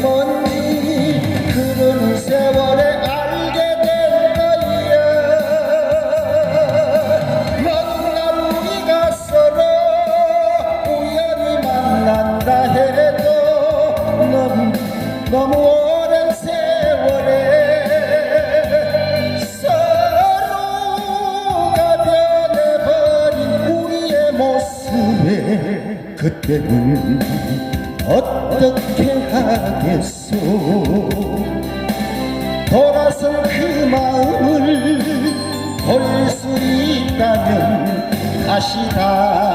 뭔지 그분 세월에 알게 된 거야. 먼 나루이가 서로 우연히 만난다 해도 너무 너무 오랜 세월에 서로가 변해버린 우리의 모습에 그때는 어떻게 하겠소? 돌아선 그 마음을 볼 수 있다면 다시 생각